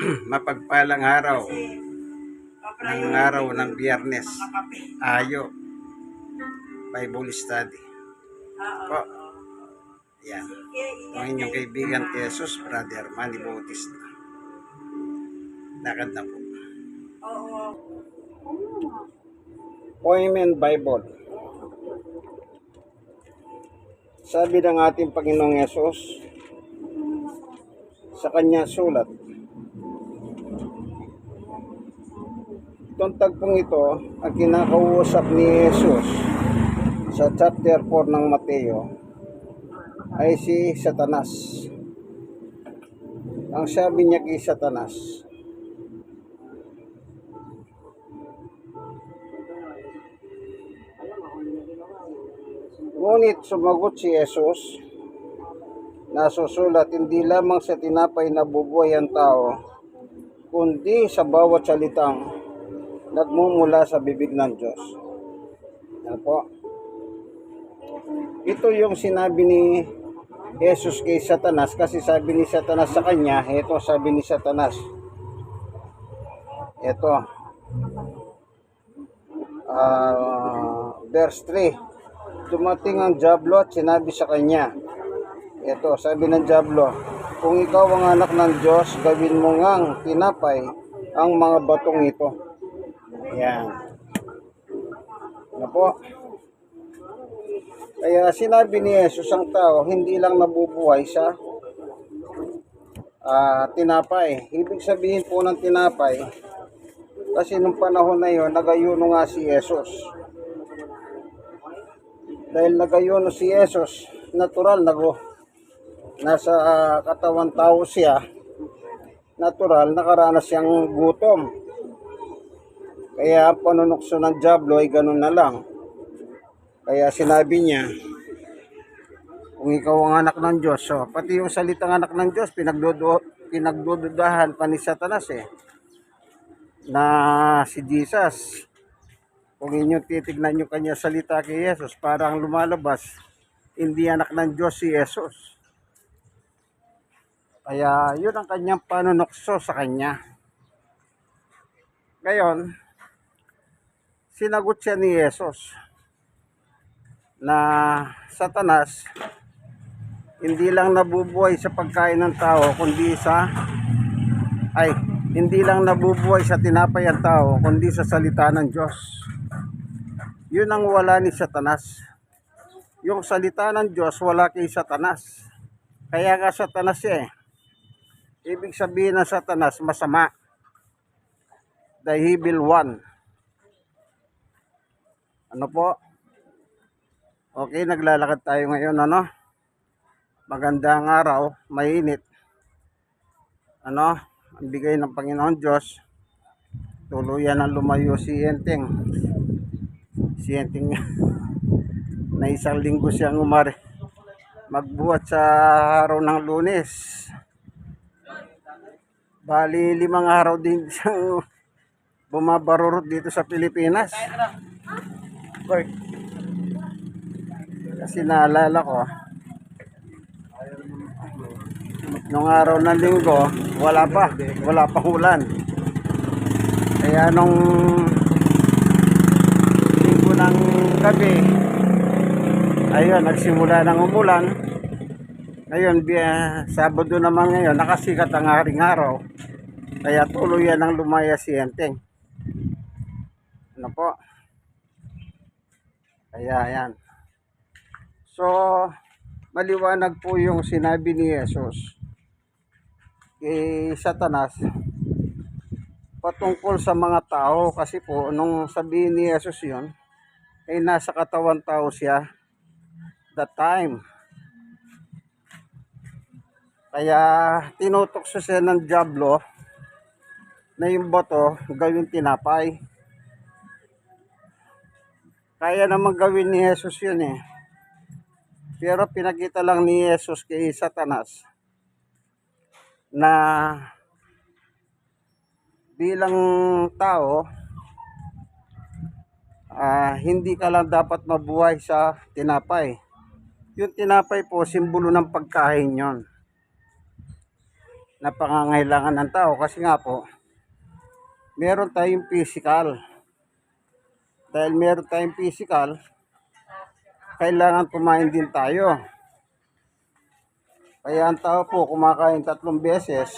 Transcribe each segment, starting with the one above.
mapagpalang araw ng araw ng biyernes. Ayo. Bible study. Po. Yan. Ang inyong kaibigan kay Jesus, Brother Manny Bautista. Lakad na po. Poem and Bible. Sabi ng ating Panginoong Yesus sa kanya sulat. Itong tagpong ito ang kinakausap ni Jesus sa chapter 4 ng Mateo ay si Satanas. Ang sabi niya kay Satanas, Ngunit sumagot si Jesus, nasusulat hindi lamang sa tinapay na bubuhay ang tao, kundi sa bawat salitang nagmumula sa bibig ng Diyos. Yan po. Ito yung sinabi ni Jesus kay Satanas kasi sabi ni Satanas sa kanya, ito sabi ni Satanas. Ito. Ah, verse 3 dumating ang Diablo at sinabi sa kanya, ito, sabi ng Diablo, kung ikaw ang anak ng Diyos, gawin mo ngang tinapay ang mga batong ito. Yan. Ano po? Kaya sinabi ni Jesus ang tao, hindi lang nabubuhay sa ah, tinapay. Ibig sabihin po ng tinapay, kasi nung panahon na yon, nagayuno nga si Jesus dahil nagayon si Jesus natural nago nasa ah, katawan tao siya natural nakaranas siyang gutom kaya panunukso ng Diablo ay ganun na lang kaya sinabi niya kung ikaw ang anak ng Diyos so, pati yung salitang anak ng Diyos pinagdudu pinagdududahan pa ni Satanas eh na si Jesus kung inyo titignan nyo kanya salita kay Jesus, parang lumalabas, hindi anak ng Diyos si Jesus. Kaya yun ang kanyang panunokso sa kanya. Ngayon, sinagot siya ni Jesus na satanas hindi lang nabubuhay sa pagkain ng tao kundi sa ay hindi lang nabubuhay sa tinapay ang tao kundi sa salita ng Diyos. Yun ang wala ni Satanas. Yung salita ng Diyos wala kay Satanas. Kaya nga Satanas eh. Ibig sabihin ng Satanas masama. The evil one. Ano po? Okay, naglalakad tayo ngayon ano? Magandang araw, mainit. Ano? Ang bigay ng Panginoon Diyos. Tuluyan ang lumayo si Enteng siyenteng na isang linggo siyang umari magbuhat sa araw ng lunes bali limang araw din siyang bumabarurot dito sa Pilipinas Boy. kasi naalala ko nung araw ng linggo wala pa wala pa ulan. Kaya nung linggo ng gabi ayun nagsimula ng umulan. Ngayon biya, Sabado naman ngayon nakasikat ang haring araw. Kaya tuloy yan ang lumaya si Enteng ano po kaya yan so maliwanag po yung sinabi ni Jesus kay Satanas patungkol sa mga tao. Kasi po nung sabihin ni Jesus yun ay nasa katawan tao siya that time. Kaya tinutokso siya ng Diablo na yung bato gawin tinapay kaya naman gawin ni Jesus yun eh pero pinakita lang ni Jesus kay Satanas na bilang tao, ah, hindi ka lang dapat mabuhay sa tinapay. Yung tinapay po, simbolo ng pagkain yon. na pangangailangan ng tao kasi nga po meron tayong physical. Dahil meron tayong physical, kailangan kumain din tayo. Kaya ang tao po kumakain tatlong beses,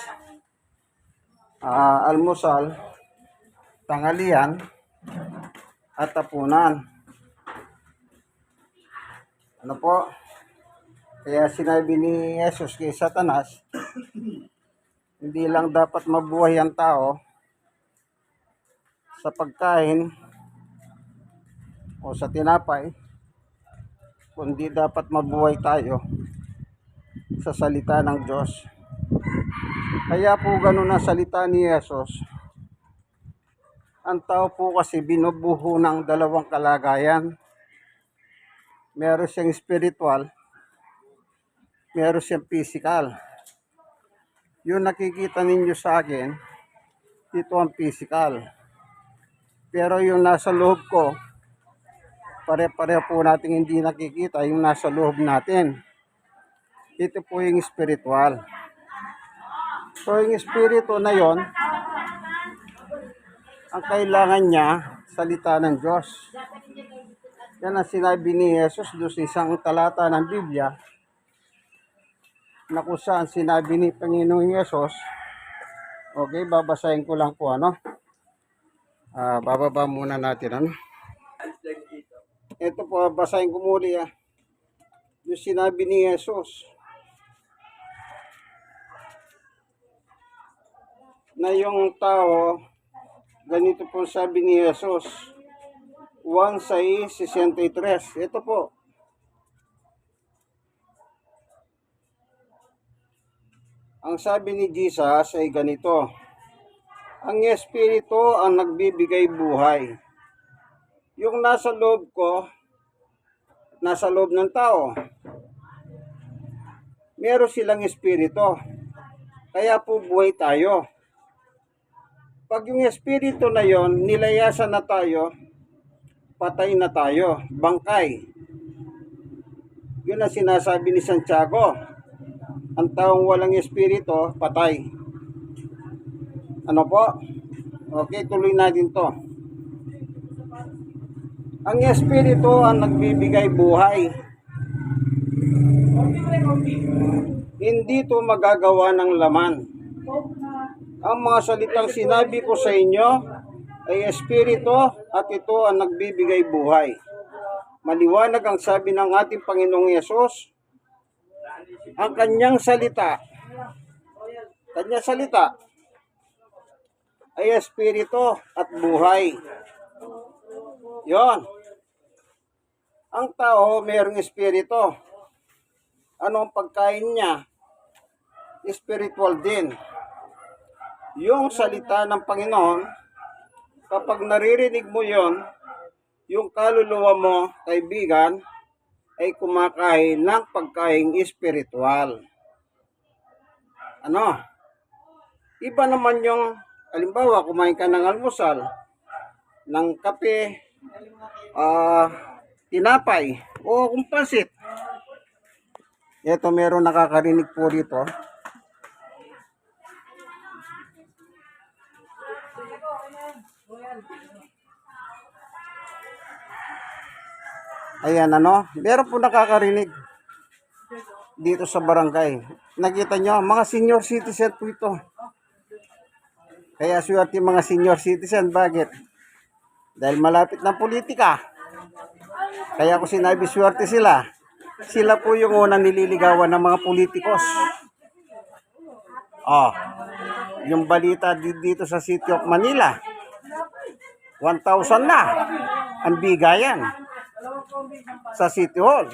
ah, almusal, tanghalian, at tapunan. Ano po? Kaya sinabi ni Jesus kay Satanas, hindi lang dapat mabuhay ang tao sa pagkain o sa tinapay, kundi dapat mabuhay tayo sa salita ng Diyos. Kaya po ganun ang salita ni Jesus. Ang tao po kasi binubuho ng dalawang kalagayan. Meron siyang spiritual, meron siyang physical. Yung nakikita ninyo sa akin, ito ang physical. Pero yung nasa loob ko, pare-pareho po natin hindi nakikita yung nasa loob natin. Ito po yung spiritual. So yung spirito na yon, ang kailangan niya, salita ng Diyos. Yan ang sinabi ni Jesus doon sa isang talata ng Biblia na kung saan sinabi ni Panginoong Yesus, okay, babasahin ko lang po ano, Ah, bababa muna natin ano. Ito po, basahin ko muli ah. Yung sinabi ni Jesus na yung tao, ganito po sabi ni Jesus, 1.6.63. Ito po. Ang sabi ni Jesus ay ganito, ang Espiritu ang nagbibigay buhay. Yung nasa loob ko, nasa loob ng tao, meron silang Espiritu. Kaya po buhay tayo. Pag yung Espiritu na yon nilayasan na tayo, patay na tayo, bangkay. Yun ang sinasabi ni Santiago. Ang taong walang Espiritu, patay. Ano po? Okay, tuloy natin to. Ang Espiritu ang nagbibigay buhay. Hindi to magagawa ng laman. Ang mga salitang sinabi ko sa inyo ay Espiritu at ito ang nagbibigay buhay. Maliwanag ang sabi ng ating Panginoong Yesus. Ang kanyang salita, kanyang salita, ay espiritu at buhay. Yon. Ang tao mayroong espiritu. Ano ang pagkain niya? Spiritual din. Yung salita ng Panginoon, kapag naririnig mo yon, yung kaluluwa mo, kaibigan, ay kumakain ng pagkain espiritual. Ano? Iba naman yung Halimbawa, kumain ka ng almusal, ng kape, ah, tinapay, o kung pansit. Ito, meron nakakarinig po dito. Ayan, ano? Meron po nakakarinig dito sa barangay. Nakita nyo, mga senior citizen po ito. Kaya swerte mga senior citizen. Bakit? Dahil malapit na politika. Kaya ko sinabi swerte sila. Sila po yung unang nililigawan ng mga politikos. Oh, yung balita di- dito sa City of Manila. 1,000 na ang bigayan sa City Hall.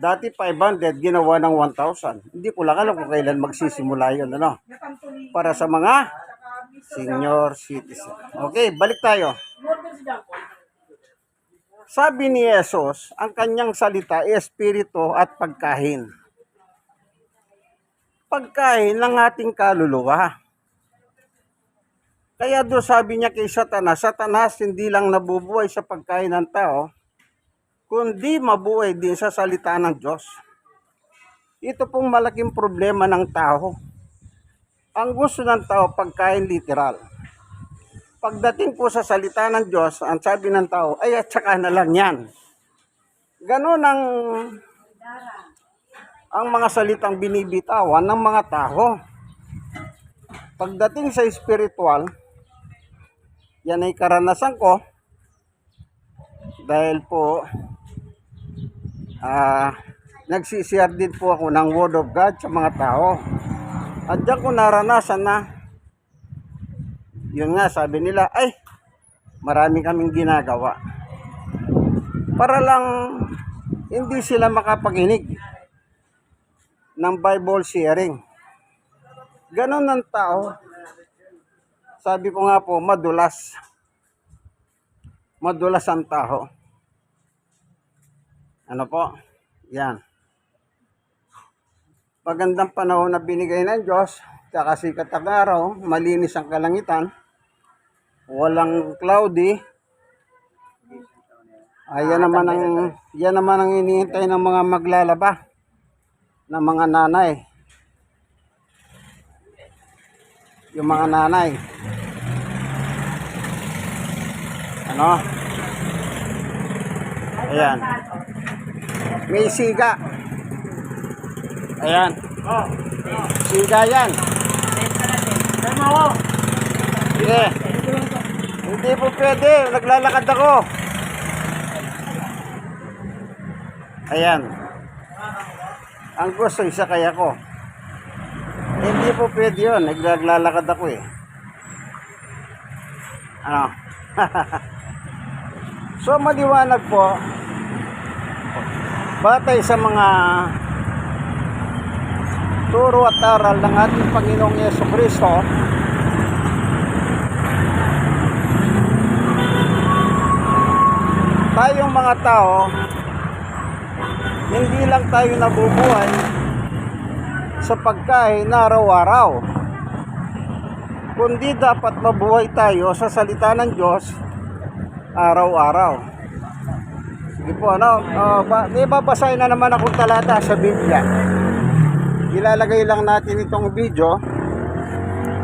Dati 500, ginawa ng 1,000. Hindi ko lang alam kung kailan magsisimula yun. Ano? Para sa mga senior citizen. Okay, balik tayo. Sabi ni Jesus, ang kanyang salita ay espiritu at pagkain. Pagkain ng ating kaluluwa. Kaya doon sabi niya kay Satanas, Satanas hindi lang nabubuhay sa pagkain ng tao, kundi mabuhay din sa salita ng Diyos. Ito pong malaking problema ng tao. ang gusto ng tao pagkain literal. Pagdating po sa salita ng Diyos, ang sabi ng tao, ay at saka na lang yan. Ganon ang ang mga salitang binibitawan ng mga tao. Pagdating sa spiritual, yan ay karanasan ko dahil po ah nagsishare din po ako ng Word of God sa mga tao. At diyan ko naranasan na yun nga sabi nila ay marami kaming ginagawa para lang hindi sila makapaginig ng Bible sharing. Ganon ng tao. Sabi ko nga po, madulas. Madulas ang tao. Ano po? Yan. Pagandang panahon na binigay ng Diyos, tsaka sikat ang araw, malinis ang kalangitan, walang cloudy, Ayan naman ang yan naman ang iniintay ng mga maglalaba ng mga nanay. Yung mga nanay. Ano? Ayan. May siga. Ayan. Siga yan. Sige. Hindi po pwede. Naglalakad ako. Ayan. Ang gusto, isa kaya ko. Hindi po pwede yun. Naglalakad ako eh. Ano? so, maliwanag po. Batay sa mga turo at aral ng ating Panginoong Yeso Kristo, tayong mga tao hindi lang tayo nabubuhay sa pagkain na araw-araw kundi dapat mabuhay tayo sa salita ng Diyos araw-araw. Sige po ano uh, ba, may babasahin na naman akong talata sa Biblia. Ilalagay lang natin itong video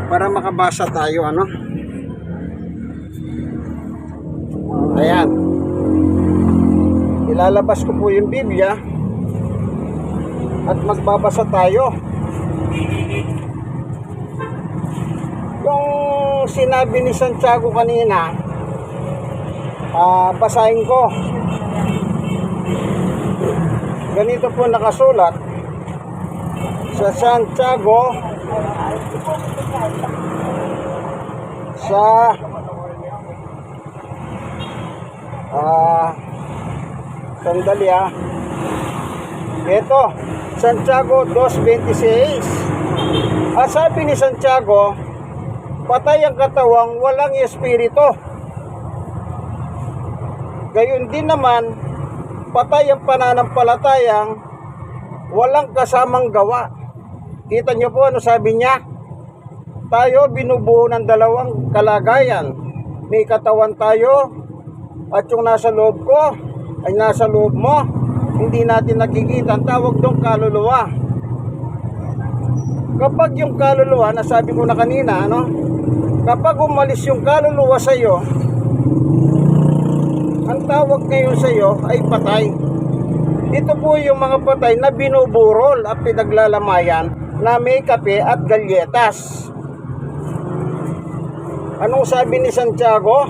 para makabasa tayo ano? Ayan ilalabas ko po yung Biblia at magbabasa tayo. Yung sinabi ni Santiago kanina, ah basahin ko. Ganito po nakasulat sa Santiago sa ah sandali ah. Ito Santiago 2.26 At sabi ni Santiago Patay ang katawang walang espiritu. Gayon din naman Patay ang pananampalatayang Walang kasamang gawa. Kita nyo po ano sabi niya? Tayo binubuo ng dalawang kalagayan. May katawan tayo At yung nasa loob ko Ay nasa loob mo. Hindi natin nakikita. Ang tawag doon kaluluwa. Kapag yung kaluluwa nasabi ko na kanina ano? Kapag umalis yung kaluluwa sa iyo ang tawag ngayon sa iyo ay patay. Ito po yung mga patay na binuburol at pinaglalamayan na may kape at galyetas. Anong sabi ni Santiago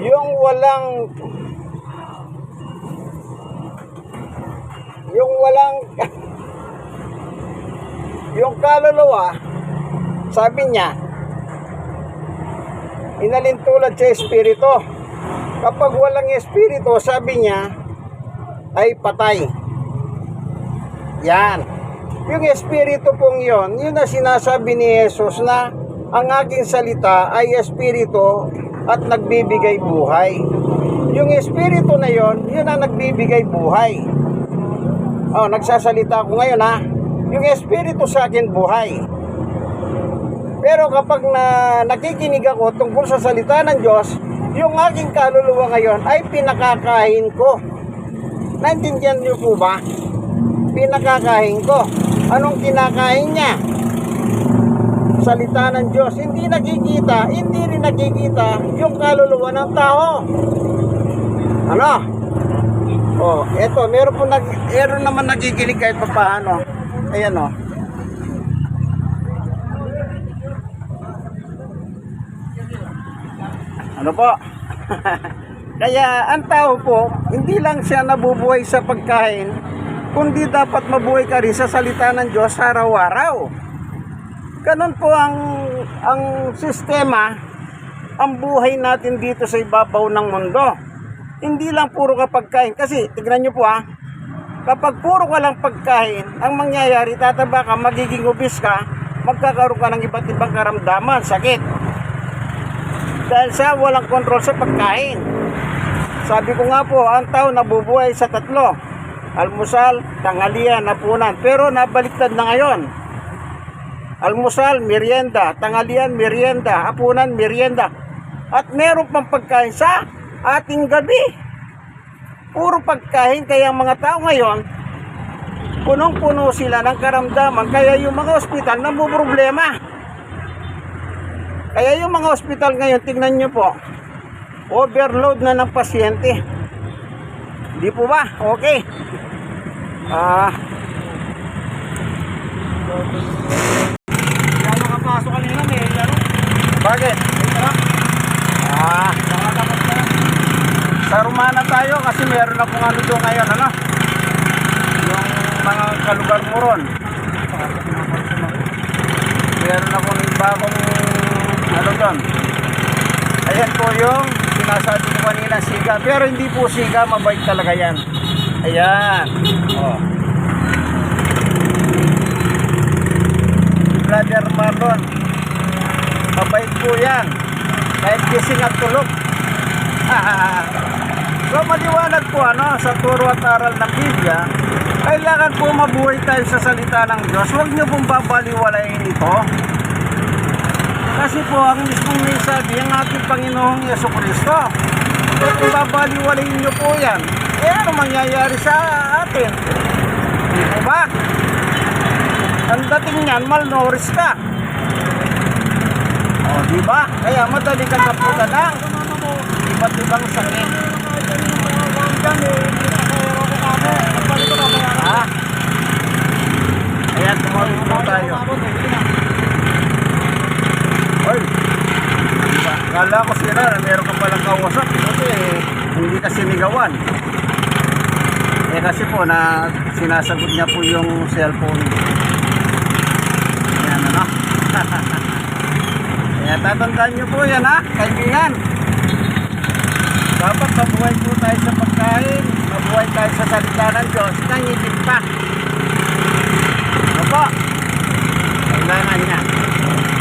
yung walang yung walang yung kaluluwa sabi niya inalintulad sa espiritu. Kapag walang espiritu sabi niya ay patay. Yan. Yung espiritu pong yon yun na sinasabi ni Jesus na ang aking salita ay espiritu at nagbibigay buhay yung espiritu na yon yun ang nagbibigay buhay Oh, nagsasalita ako ngayon ha. Yung espiritu sa akin buhay. Pero kapag na nakikinig ako tungkol sa salita ng Diyos, yung aking kaluluwa ngayon ay pinakakain ko. Naintindihan niyo po ba? Pinakakain ko. Anong kinakain niya? Salita ng Diyos. Hindi nakikita, hindi rin nakikita yung kaluluwa ng tao. Ano? Oh, eto, meron po nag meron naman nagigilig kahit pa paano. Ayan oh. Ano po? Kaya ang tao po, hindi lang siya nabubuhay sa pagkain, kundi dapat mabuhay ka rin sa salita ng Diyos araw-araw. Ganun po ang ang sistema, ang buhay natin dito sa ibabaw ng mundo. Hindi lang puro ka pagkain. Kasi, tignan nyo po ha, kapag puro ka lang pagkain, ang mangyayari, tataba ka, magiging obese ka, magkakaroon ka ng iba't ibang karamdaman, sakit. Dahil sa walang kontrol sa pagkain. Sabi ko nga po, ang tao nabubuhay sa tatlo. Almusal, tanghalian, hapunan. Pero nabaliktad na ngayon. Almusal, merienda. Tanghalian, merienda. Hapunan, merienda. At meron pang pagkain sa ating gabi. Puro pagkain. Kaya ang mga tao ngayon, punong-puno sila ng karamdaman. Kaya yung mga ospital problema. Kaya yung mga ospital ngayon, tingnan nyo po, overload na ng pasyente. Di po ba? Okay. Ah. Kaya makapasok kanina may ano? bakit? Ah. Sa Romana tayo kasi meron na kung ano doon ngayon, ano? Yung mga kalugar mo ron. Meron ako ng bagong ano doon. Ayan po yung sinasabi ko kanina siga. Pero hindi po siga, mabait talaga yan. Ayan. Oh. Brother Marlon. Mabait po yan. Kahit gising at tulog. so maliwanag po ano, sa turo at aral ng Biblia, kailangan po mabuhay tayo sa salita ng Diyos. Huwag niyo pong babaliwalayin ito. Kasi po, ang mismong may sabi, ang ating Panginoong Yeso Kristo. Kung babaliwalayin niyo po yan, eh ano mangyayari sa atin? Di po ba? Ang dating niyan, malnourished ka. O, di ba? Kaya madali kang kaputa ng iba't ibang sakit. Ha? Ayan, tumawag po tayo. Oy, diba? Kala ko sila na meron ka palang kausap kasi hindi ka sinigawan. Eh kasi po na sinasagot niya po yung cellphone. Kaya tatandaan niyo po yan ha, kaibigan. Dapat mabuhay po tayo sa pagkain, mabuhay tayo sa salita ng Diyos, nangigit pa. Ano po? Kailangan niya.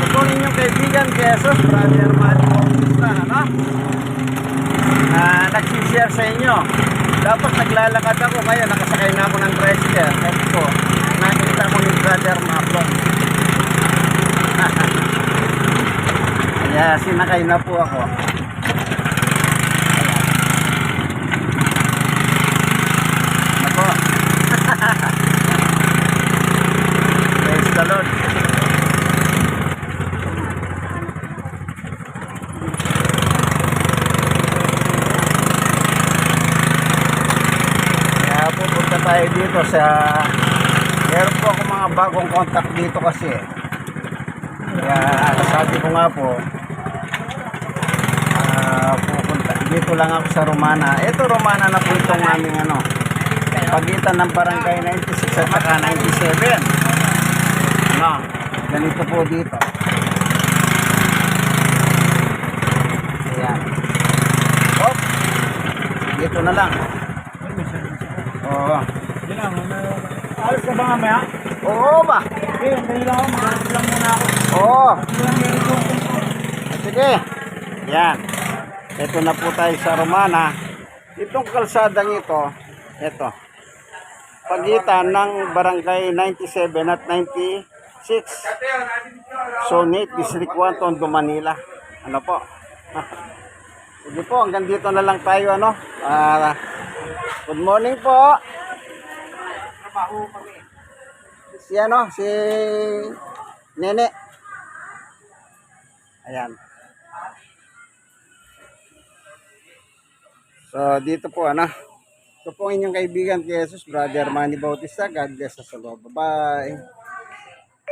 Ito ang inyong kaibigan, Jesus, Brother Manny Bautista, ano? Na nagsishare sa inyo. Dapat naglalakad ako ngayon, nakasakay na ako ng tricycle. Kasi po, nakita ko ni Brother Maplong. Kaya sinakay na po ako. Po? Praise the Lord. Kaya pupunta tayo dito sa meron po ako mga bagong contact dito kasi kaya sabi ko nga po ah, pupunta dito lang ako sa Romana ito Romana na po itong aming ano pagitan ng barangay 96 at saka 97 ano ganito po dito ayan Hop. dito na lang oo alis ka ba mamaya? oo ba Okay, dali lang ako, mag lang muna ako. oo. Sige. Yan. Ito na po tayo sa Romana. Itong kalsadang ito, ito. Pagitan ng barangay 97 at 96. Sonate, District 1, Tondo, Manila. Ano po? Sige po, hanggang dito na lang tayo, ano? Ah, good morning po. Si ano, si Nene. Ayan. So, dito po, ano. Ito po ang inyong kaibigan, Jesus, Brother Manny Bautista. God bless us all. Bye-bye.